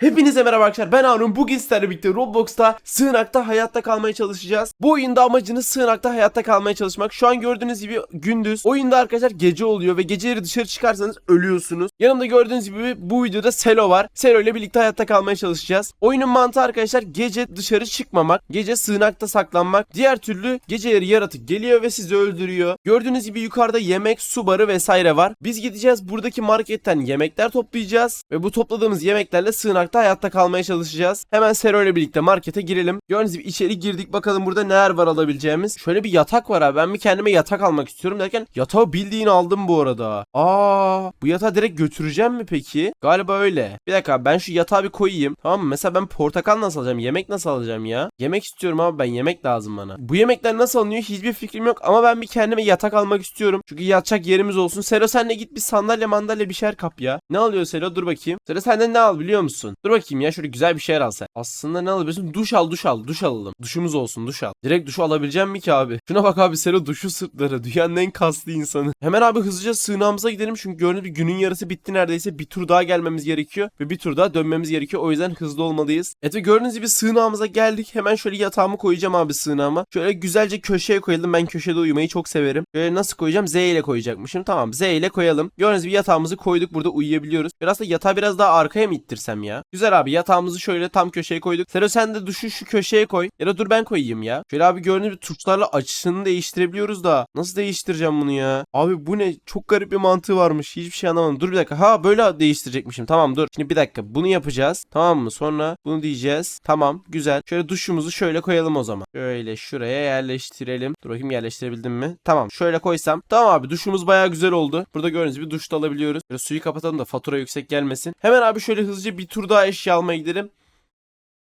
Hepinize merhaba arkadaşlar ben Harun bugün sizlerle birlikte Roblox'ta sığınakta hayatta kalmaya çalışacağız. Bu oyunda amacınız sığınakta hayatta kalmaya çalışmak. Şu an gördüğünüz gibi gündüz. Oyunda arkadaşlar gece oluyor ve geceleri dışarı çıkarsanız ölüyorsunuz. Yanımda gördüğünüz gibi bu videoda Selo var. Selo ile birlikte hayatta kalmaya çalışacağız. Oyunun mantığı arkadaşlar gece dışarı çıkmamak, gece sığınakta saklanmak. Diğer türlü geceleri yaratık geliyor ve sizi öldürüyor. Gördüğünüz gibi yukarıda yemek, su barı vesaire var. Biz gideceğiz buradaki marketten yemekler toplayacağız ve bu topladığımız yemeklerle sığınakta hayatta kalmaya çalışacağız. Hemen Sero ile birlikte markete girelim. Gördüğünüz gibi içeri girdik bakalım burada neler var alabileceğimiz. Şöyle bir yatak var abi. Ben bir kendime yatak almak istiyorum derken yatağı bildiğin aldım bu arada. Aa, bu yatağı direkt götüreceğim mi peki? Galiba öyle. Bir dakika ben şu yatağı bir koyayım. Tamam mı? Mesela ben portakal nasıl alacağım? Yemek nasıl alacağım ya? Yemek istiyorum abi ben yemek lazım bana. Bu yemekler nasıl alınıyor hiçbir fikrim yok ama ben bir kendime yatak almak istiyorum. Çünkü yatacak yerimiz olsun. Sero sen de git bir sandalye mandalye bir şeyler kap ya. Ne alıyor Sero? Dur bakayım. Sero senden ne al biliyor musun? Dur bakayım ya şöyle güzel bir şeyler al sen. Aslında ne alabiliyorsun? Duş al duş al. Duş alalım. Duşumuz olsun duş al. Direkt duş alabileceğim mi ki abi? Şuna bak abi Sero duşu sırtları. Dünyanın en kaslı insanı. Hemen abi hızlıca sığınağımıza gidelim. Çünkü gördüğünüz gibi günün yarısı bitti neredeyse. Bir tur daha gelmemiz gerekiyor. Ve bir tur daha dönmemiz gerekiyor. O yüzden hızlı olmalıyız. Evet ve gördüğünüz gibi sığınağımıza geldik. Hemen şöyle yatağımı koyacağım abi sığınağıma. Şöyle güzelce köşeye koyalım. Ben köşede uyumayı çok severim. Şöyle nasıl koyacağım? Z ile koyacakmışım. Tamam Z ile koyalım. Gördüğünüz gibi yatağımızı koyduk. Burada uyuyabiliyoruz. Biraz da yatağı biraz daha arkaya mı ittirsem ya? Güzel abi yatağımızı şöyle tam köşeye koyduk. Sero sen de duşu şu köşeye koy. Ya da dur ben koyayım ya. Şöyle abi gördüğünüz gibi tuşlarla açısını değiştirebiliyoruz da. Nasıl değiştireceğim bunu ya? Abi bu ne? Çok garip bir mantığı varmış. Hiçbir şey anlamadım. Dur bir dakika. Ha böyle değiştirecekmişim. Tamam dur. Şimdi bir dakika. Bunu yapacağız. Tamam mı? Sonra bunu diyeceğiz. Tamam. Güzel. Şöyle duşumuzu şöyle koyalım o zaman. Şöyle şuraya yerleştirelim. Dur bakayım yerleştirebildim mi? Tamam. Şöyle koysam. Tamam abi duşumuz baya güzel oldu. Burada gördüğünüz gibi duş da alabiliyoruz. Böyle suyu kapatalım da fatura yüksek gelmesin. Hemen abi şöyle hızlıca bir tur daha eşya almaya gidelim.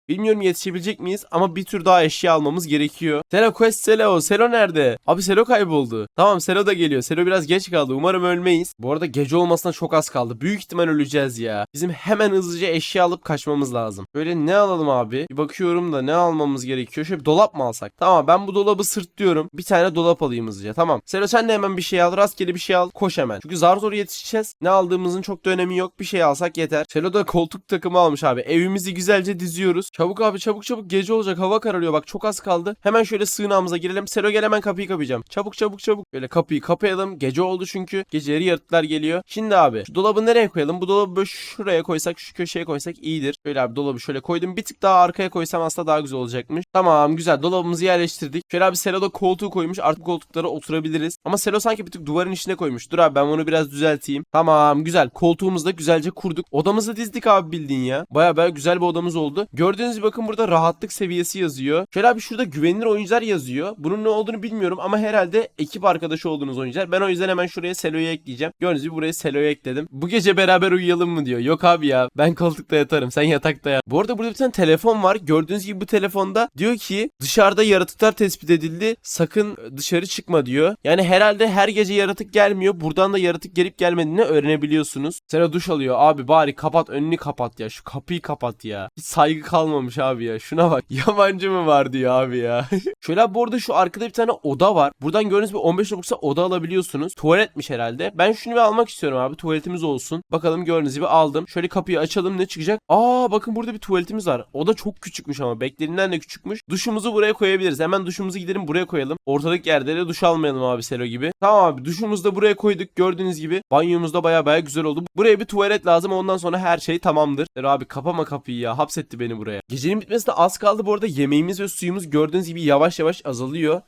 Bilmiyorum yetişebilecek miyiz ama bir tür daha eşya almamız gerekiyor. Selo Quest Selo. Selo nerede? Abi Selo kayboldu. Tamam Selo da geliyor. Selo biraz geç kaldı. Umarım ölmeyiz. Bu arada gece olmasına çok az kaldı. Büyük ihtimal öleceğiz ya. Bizim hemen hızlıca eşya alıp kaçmamız lazım. Böyle ne alalım abi? Bir bakıyorum da ne almamız gerekiyor. Şöyle bir dolap mı alsak? Tamam ben bu dolabı sırtlıyorum. Bir tane dolap alayım hızlıca. Tamam. Selo sen de hemen bir şey al. Rastgele bir şey al. Koş hemen. Çünkü zar zor yetişeceğiz. Ne aldığımızın çok da önemi yok. Bir şey alsak yeter. Selo da koltuk takımı almış abi. Evimizi güzelce diziyoruz. Çabuk abi çabuk çabuk gece olacak. Hava kararıyor. Bak çok az kaldı. Hemen şöyle sığınağımıza girelim. Selo gel hemen kapıyı kapayacağım. Çabuk çabuk çabuk. Böyle kapıyı kapayalım. Gece oldu çünkü. Geceleri yaratıklar geliyor. Şimdi abi şu dolabı nereye koyalım? Bu dolabı böyle şuraya koysak şu köşeye koysak iyidir. Şöyle abi dolabı şöyle koydum. Bir tık daha arkaya koysam aslında daha güzel olacakmış. Tamam güzel. Dolabımızı yerleştirdik. Şöyle abi Selo da koltuğu koymuş. Artık koltuklara oturabiliriz. Ama Selo sanki bir tık duvarın içine koymuş. Dur abi ben bunu biraz düzelteyim. Tamam güzel. Koltuğumuzu da güzelce kurduk. Odamızı dizdik abi bildiğin ya. Baya baya güzel bir odamız oldu. Gördüğünüz gibi bakın burada rahatlık seviyesi yazıyor. Şöyle abi şurada güvenilir oyuncular yazıyor. Bunun ne olduğunu bilmiyorum ama herhalde ekip arkadaşı olduğunuz oyuncular. Ben o yüzden hemen şuraya Selo'yu ekleyeceğim. Gördüğünüz gibi buraya Selo'yu ekledim. Bu gece beraber uyuyalım mı diyor. Yok abi ya ben koltukta yatarım sen yatakta yat. Bu arada burada bir tane telefon var. Gördüğünüz gibi bu telefonda diyor ki dışarıda yaratıklar tespit edildi. Sakın dışarı çıkma diyor. Yani herhalde her gece yaratık gelmiyor. Buradan da yaratık gelip gelmediğini öğrenebiliyorsunuz. Selo duş alıyor. Abi bari kapat önünü kapat ya. Şu kapıyı kapat ya. Hiç saygı kalmamış abi ya. Şuna bak. Yabancı mı var diyor abi ya. Şöyle abi bu arada şu arkada bir tane oda var. Buradan gördüğünüz gibi 15 Robux'a oda alabiliyorsunuz. Tuvaletmiş herhalde. Ben şunu bir almak istiyorum abi. Tuvaletimiz olsun. Bakalım gördüğünüz gibi aldım. Şöyle kapıyı açalım ne çıkacak? Aa bakın burada bir tuvaletimiz var. O da çok küçükmüş ama. Beklediğinden de küçükmüş. Duşumuzu buraya koyabiliriz. Hemen duşumuzu gidelim buraya koyalım. Ortalık yerde de duş almayalım abi Selo gibi. Tamam abi duşumuzu da buraya koyduk. Gördüğünüz gibi. Banyomuz da baya baya güzel oldu. Buraya bir tuvalet lazım. Ondan sonra her şey tamamdır. Selo abi kapama kapıyı ya. Hapsetti beni buraya. Gecenin bitmesine az kaldı bu arada. Yemeğimiz ve suyumuz gördüğünüz gibi yavaş yavaş azalıyor.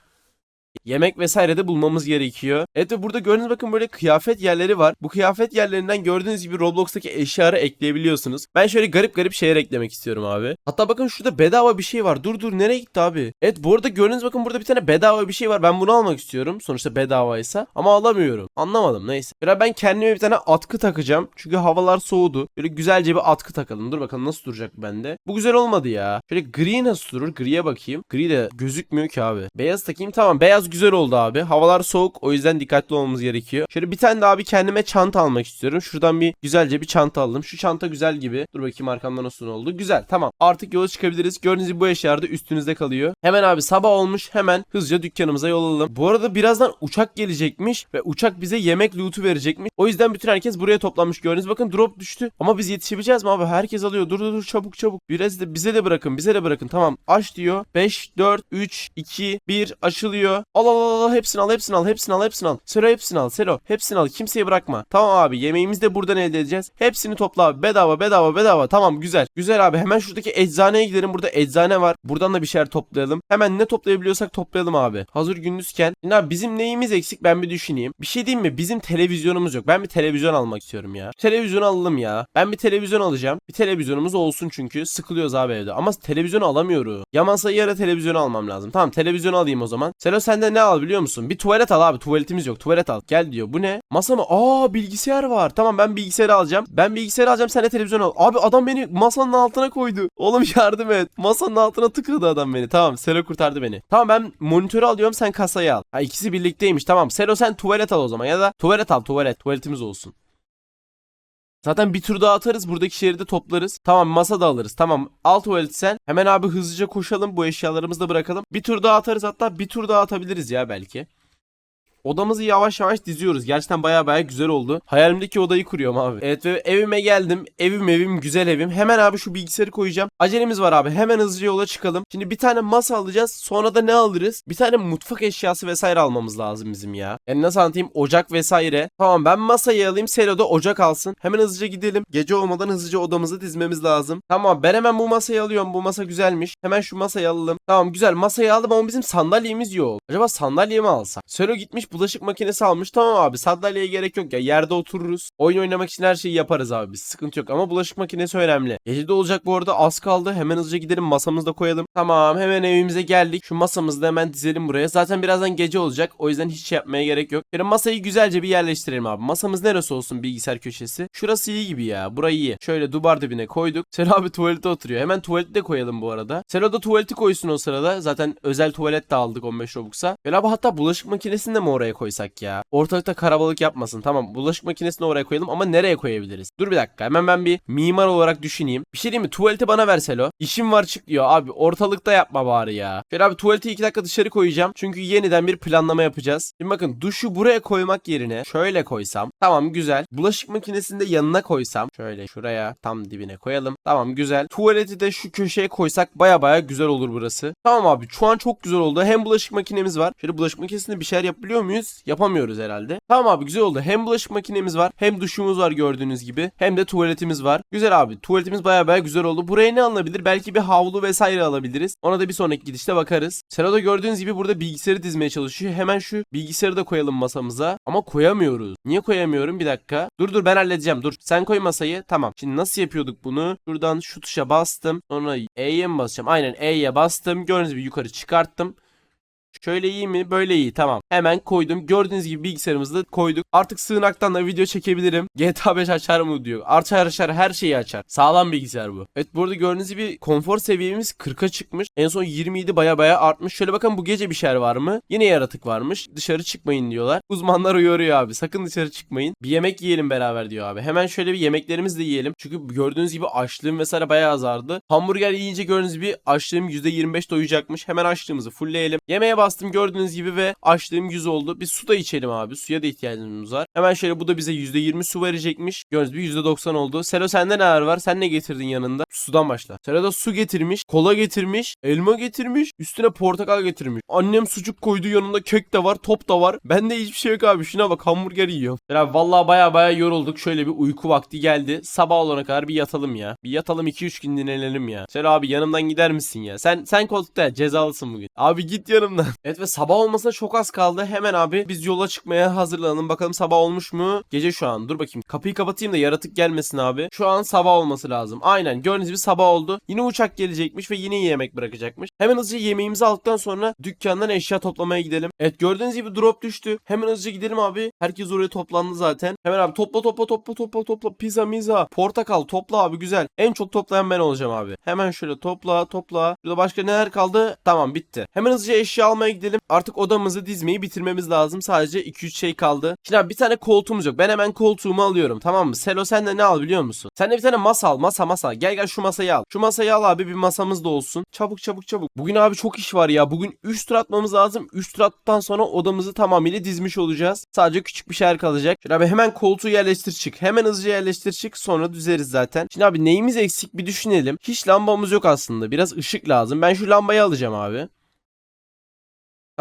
Yemek vesaire de bulmamız gerekiyor. Evet ve burada gördüğünüz bakın böyle kıyafet yerleri var. Bu kıyafet yerlerinden gördüğünüz gibi Roblox'taki eşyaları ekleyebiliyorsunuz. Ben şöyle garip garip şeyler eklemek istiyorum abi. Hatta bakın şurada bedava bir şey var. Dur dur nereye gitti abi? Evet bu arada gördüğünüz bakın burada bir tane bedava bir şey var. Ben bunu almak istiyorum. Sonuçta bedavaysa. Ama alamıyorum. Anlamadım neyse. Biraz ben kendime bir tane atkı takacağım. Çünkü havalar soğudu. Böyle güzelce bir atkı takalım. Dur bakalım nasıl duracak bende. Bu güzel olmadı ya. Şöyle gri nasıl durur? Griye bakayım. Gri de gözükmüyor ki abi. Beyaz takayım. Tamam beyaz Biraz güzel oldu abi. Havalar soğuk o yüzden dikkatli olmamız gerekiyor. Şöyle bir tane daha bir kendime çanta almak istiyorum. Şuradan bir güzelce bir çanta aldım. Şu çanta güzel gibi. Dur bakayım arkamda nasıl oldu. Güzel tamam. Artık yola çıkabiliriz. Gördüğünüz gibi bu eşyalar da üstünüzde kalıyor. Hemen abi sabah olmuş. Hemen hızlıca dükkanımıza yol alalım. Bu arada birazdan uçak gelecekmiş ve uçak bize yemek loot'u verecekmiş. O yüzden bütün herkes buraya toplanmış. Gördüğünüz bakın drop düştü. Ama biz yetişebileceğiz mi abi? Herkes alıyor. Dur dur dur çabuk çabuk. Biraz da bize de bırakın. Bize de bırakın. Tamam. Aç diyor. 5 4 3 2 1 açılıyor. Al al al al hepsini al hepsini al hepsini al hepsini al. Selo hepsini al. Selo hepsini al. Kimseyi bırakma. Tamam abi yemeğimizi de buradan elde edeceğiz. Hepsini topla abi. Bedava bedava bedava. Tamam güzel. Güzel abi. Hemen şuradaki eczaneye gidelim. Burada eczane var. Buradan da bir şeyler toplayalım. Hemen ne toplayabiliyorsak toplayalım abi. Hazır gündüzken. Abi bizim neyimiz eksik ben bir düşüneyim. Bir şey diyeyim mi? Bizim televizyonumuz yok. Ben bir televizyon almak istiyorum ya. Televizyon alalım ya. Ben bir televizyon alacağım. Bir televizyonumuz olsun çünkü. Sıkılıyoruz abi evde. Ama televizyon alamıyorum. Yaman sayı televizyon almam lazım. Tamam televizyon alayım o zaman. Selo sen de ne al biliyor musun? Bir tuvalet al abi. Tuvaletimiz yok. Tuvalet al. Gel diyor. Bu ne? Masa mı? Aa bilgisayar var. Tamam ben bilgisayarı alacağım. Ben bilgisayarı alacağım. Sen de televizyon al. Abi adam beni masanın altına koydu. Oğlum yardım et. Masanın altına tıkladı adam beni. Tamam Selo kurtardı beni. Tamam ben monitörü alıyorum. Sen kasayı al. Ha ikisi birlikteymiş. Tamam Selo sen tuvalet al o zaman. Ya da tuvalet al tuvalet. Tuvaletimiz olsun. Zaten bir tur daha atarız. Buradaki şehri toplarız. Tamam masa da alırız. Tamam al tuvaleti sen. Hemen abi hızlıca koşalım. Bu eşyalarımızı da bırakalım. Bir tur daha atarız. Hatta bir tur daha atabiliriz ya belki. Odamızı yavaş yavaş diziyoruz. Gerçekten baya baya güzel oldu. Hayalimdeki odayı kuruyorum abi. Evet ve evime geldim. Evim evim güzel evim. Hemen abi şu bilgisayarı koyacağım. Acelemiz var abi. Hemen hızlıca yola çıkalım. Şimdi bir tane masa alacağız. Sonra da ne alırız? Bir tane mutfak eşyası vesaire almamız lazım bizim ya. Yani nasıl anlatayım? Ocak vesaire. Tamam ben masayı alayım. Selo da ocak alsın. Hemen hızlıca gidelim. Gece olmadan hızlıca odamızı dizmemiz lazım. Tamam ben hemen bu masayı alıyorum. Bu masa güzelmiş. Hemen şu masayı alalım. Tamam güzel masayı aldım ama bizim sandalyemiz yok. Acaba sandalye mi alsak? Selo gitmiş bulaşık makinesi almış. Tamam abi sandalyeye gerek yok ya. Yerde otururuz. Oyun oynamak için her şeyi yaparız abi. Biz. Sıkıntı yok ama bulaşık makinesi önemli. Gecede olacak bu arada az kaldı. Hemen hızlıca gidelim masamızda koyalım. Tamam hemen evimize geldik. Şu masamızı da hemen dizelim buraya. Zaten birazdan gece olacak. O yüzden hiç şey yapmaya gerek yok. Şöyle masayı güzelce bir yerleştirelim abi. Masamız neresi olsun bilgisayar köşesi? Şurası iyi gibi ya. Burayı iyi. Şöyle duvar dibine koyduk. Selo abi tuvalete oturuyor. Hemen tuvaleti de koyalım bu arada. Selo da tuvaleti koysun o sırada. Zaten özel tuvalet de aldık 15 Robux'a. Böyle abi hatta bulaşık makinesini de mi oraya koysak ya? Ortalıkta karabalık yapmasın. Tamam bulaşık makinesini oraya koyalım ama nereye koyabiliriz? Dur bir dakika. Hemen ben bir mimar olarak düşüneyim. Bir şey diyeyim mi? Tuvaleti bana ver Selo. İşim var çık diyor. Abi ortalıkta yapma bari ya. Şöyle abi tuvaleti 2 dakika dışarı koyacağım. Çünkü yeniden bir planlama yapacağız. Şimdi bakın duşu buraya koymak yerine şöyle koysam. Tamam güzel. Bulaşık makinesini de yanına koysam. Şöyle şuraya tam dibine koyalım. Tamam güzel. Tuvaleti de şu köşeye koysak baya baya güzel olur burası. Tamam abi şu an çok güzel oldu. Hem bulaşık makinemiz var. Şöyle bulaşık makinesinde bir şeyler yapabiliyor muyuz? Yapamıyoruz herhalde. Tamam abi güzel oldu. Hem bulaşık makinemiz var. Hem duşumuz var gördüğünüz gibi. Hem de tuvaletimiz var. Güzel abi. Tuvaletimiz baya baya güzel oldu. Buraya ne alınabilir? Belki bir havlu vesaire alabiliriz. Ona da bir sonraki gidişte bakarız. Sırada gördüğünüz gibi burada bilgisayarı dizmeye çalışıyor. Hemen şu bilgisayarı da koyalım masamıza. Ama koyamıyoruz. Niye koyamıyorum? Bir dakika. Dur dur ben halledeceğim. Dur. Sen koy masayı. Tamam. Şimdi nasıl yapıyorduk bunu? Şuradan şu tuşa bastım. Sonra E'ye mi basacağım? Aynen E'ye bastım. Gördüğünüz gibi yukarı çıkarttım. Şöyle iyi mi? Böyle iyi. Tamam. Hemen koydum. Gördüğünüz gibi bilgisayarımızı da koyduk. Artık sığınaktan da video çekebilirim. GTA 5 açar mı diyor. Açar açar her şeyi açar. Sağlam bilgisayar bu. Evet burada gördüğünüz gibi konfor seviyemiz 40'a çıkmış. En son 27 baya baya artmış. Şöyle bakın bu gece bir şeyler var mı? Yine yaratık varmış. Dışarı çıkmayın diyorlar. Uzmanlar uyarıyor abi. Sakın dışarı çıkmayın. Bir yemek yiyelim beraber diyor abi. Hemen şöyle bir yemeklerimizi de yiyelim. Çünkü gördüğünüz gibi açlığım vesaire bayağı azardı. Hamburger yiyince gördüğünüz gibi açlığım %25 doyacakmış. Hemen açlığımızı fullleyelim. Yemeğe bastım gördüğünüz gibi ve açlığım 100 oldu. Bir su da içelim abi. Suya da ihtiyacımız var. Hemen şöyle bu da bize %20 su verecekmiş. Gördüğünüz gibi %90 oldu. Selo sende neler var? Sen ne getirdin yanında? Sudan başla. Selo da su getirmiş. Kola getirmiş. Elma getirmiş. Üstüne portakal getirmiş. Annem sucuk koydu yanında kek de var. Top da var. Bende hiçbir şey yok abi. Şuna bak hamburger yiyorum. Ya vallahi baya baya yorulduk. Şöyle bir uyku vakti geldi. Sabah olana kadar bir yatalım ya. Bir yatalım 2-3 gün dinlenelim ya. Selo abi yanımdan gider misin ya? Sen sen koltukta cezalısın bugün. Abi git yanımdan. evet ve sabah olmasına çok az kaldı. Hemen abi biz yola çıkmaya hazırlanalım. Bakalım sabah olmuş mu? Gece şu an. Dur bakayım. Kapıyı kapatayım da yaratık gelmesin abi. Şu an sabah olması lazım. Aynen. Gördüğünüz gibi sabah oldu. Yine uçak gelecekmiş ve yine yemek bırakacakmış. Hemen hızlıca yemeğimizi aldıktan sonra dükkandan eşya toplamaya gidelim. Evet gördüğünüz gibi drop düştü. Hemen hızlıca gidelim abi. Herkes oraya toplandı zaten. Hemen abi topla topla topla topla topla. Pizza miza. Portakal topla abi güzel. En çok toplayan ben olacağım abi. Hemen şöyle topla topla. Burada başka neler kaldı? Tamam bitti. Hemen hızlıca eşya almaya almaya gidelim. Artık odamızı dizmeyi bitirmemiz lazım. Sadece 2-3 şey kaldı. Şimdi abi bir tane koltuğumuz yok. Ben hemen koltuğumu alıyorum tamam mı? Selo sen de ne al biliyor musun? Sen de bir tane masa al. Masa masa. Gel gel şu masayı al. Şu masayı al abi bir masamız da olsun. Çabuk çabuk çabuk. Bugün abi çok iş var ya. Bugün 3 tur atmamız lazım. 3 tur attıktan sonra odamızı tamamıyla dizmiş olacağız. Sadece küçük bir şeyler kalacak. Şimdi abi hemen koltuğu yerleştir çık. Hemen hızlıca yerleştir çık. Sonra düzeriz zaten. Şimdi abi neyimiz eksik bir düşünelim. Hiç lambamız yok aslında. Biraz ışık lazım. Ben şu lambayı alacağım abi.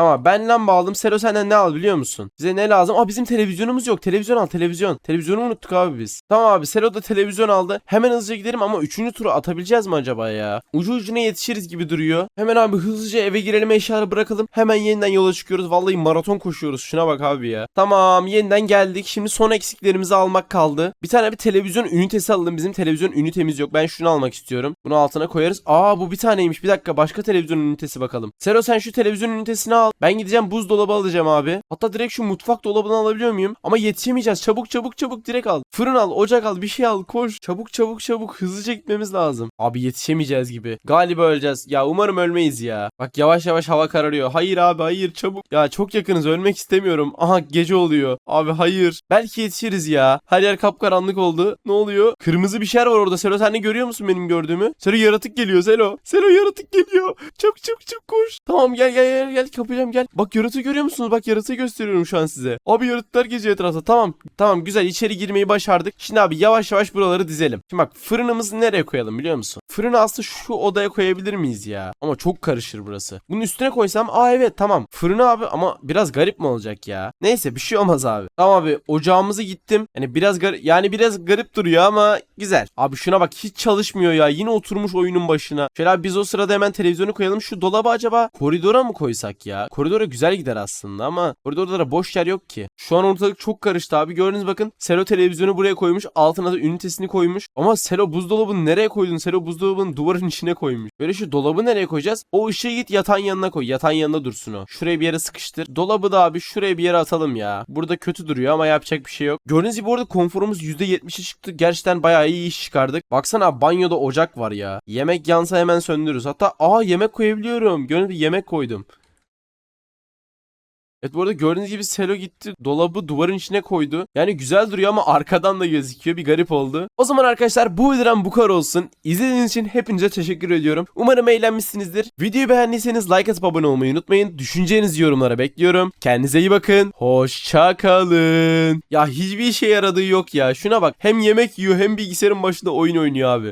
Tamam ben lamba aldım. Sero senden ne al biliyor musun? Bize ne lazım? Aa bizim televizyonumuz yok. Televizyon al televizyon. Televizyonu unuttuk abi biz. Tamam abi Sero da televizyon aldı. Hemen hızlıca gidelim ama 3. turu atabileceğiz mi acaba ya? Ucu ucuna yetişiriz gibi duruyor. Hemen abi hızlıca eve girelim eşyaları bırakalım. Hemen yeniden yola çıkıyoruz. Vallahi maraton koşuyoruz. Şuna bak abi ya. Tamam yeniden geldik. Şimdi son eksiklerimizi almak kaldı. Bir tane bir televizyon ünitesi alalım. Bizim televizyon ünitemiz yok. Ben şunu almak istiyorum. Bunu altına koyarız. Aa bu bir taneymiş. Bir dakika başka televizyon ünitesi bakalım. Sero sen şu televizyon ünitesini al. Ben gideceğim buzdolabı alacağım abi. Hatta direkt şu mutfak dolabını alabiliyor muyum? Ama yetişemeyeceğiz. Çabuk çabuk çabuk direkt al. Fırın al, ocak al, bir şey al, koş. Çabuk çabuk çabuk hızlıca gitmemiz lazım. Abi yetişemeyeceğiz gibi. Galiba öleceğiz. Ya umarım ölmeyiz ya. Bak yavaş yavaş hava kararıyor. Hayır abi hayır çabuk. Ya çok yakınız ölmek istemiyorum. Aha gece oluyor. Abi hayır. Belki yetişiriz ya. Her yer kapkaranlık oldu. Ne oluyor? Kırmızı bir şeyler var orada. Selo sen de görüyor musun benim gördüğümü? Selo yaratık geliyor Selo. Selo yaratık geliyor. Çabuk çabuk çabuk koş. Tamam gel gel gel gel kapayacağım gel. Bak yaratığı görüyor musunuz? Bak yaratığı gösteriyorum şu an size. Abi yaratıklar geziyor etrafta. Tamam. Tamam güzel içeri girmeyi başardık. Şimdi abi yavaş yavaş buraları dizelim. Şimdi bak fırınımızı nereye koyalım biliyor musun? Fırını aslında şu odaya koyabilir miyiz ya? Ama çok karışır burası. Bunun üstüne koysam aa evet tamam. Fırını abi ama biraz garip mi olacak ya? Neyse bir şey olmaz abi. Tamam abi ocağımızı gittim. Yani biraz garip yani biraz garip duruyor ama güzel. Abi şuna bak hiç çalışmıyor ya. Yine oturmuş oyunun başına. Şöyle abi biz o sırada hemen televizyonu koyalım. Şu dolabı acaba koridora mı koysak ya? Koridora güzel gider aslında ama koridorda da boş yer yok ki. Şu an ortalık çok karıştı abi. Gördünüz bakın. Selo televizyonu buraya koymuş. Altına da ünitesini koymuş. Ama Selo buzdolabını nereye koydun? Selo buzdolabını duvarın içine koymuş. Böyle şu dolabı nereye koyacağız? O ışığı git yatağın yanına koy. Yatağın yanında dursun o. Şuraya bir yere sıkıştır. Dolabı da abi şuraya bir yere atalım ya. Burada kötü duruyor ama yapacak bir şey yok. Gördüğünüz gibi orada konforumuz %70'e çıktı. Gerçekten bayağı iyi iş çıkardık. Baksana banyoda ocak var ya. Yemek yansa hemen söndürürüz. Hatta aa yemek koyabiliyorum. Gördüğünüz gibi yemek koydum. Evet bu arada gördüğünüz gibi Selo gitti dolabı duvarın içine koydu. Yani güzel duruyor ama arkadan da gözüküyor. Bir garip oldu. O zaman arkadaşlar bu videodan bu kadar olsun. İzlediğiniz için hepinize teşekkür ediyorum. Umarım eğlenmişsinizdir. Videoyu beğendiyseniz like atıp abone olmayı unutmayın. Düşüncelerinizi yorumlara bekliyorum. Kendinize iyi bakın. Hoşça kalın. Ya hiçbir işe yaradığı yok ya. Şuna bak hem yemek yiyor hem bilgisayarın başında oyun oynuyor abi.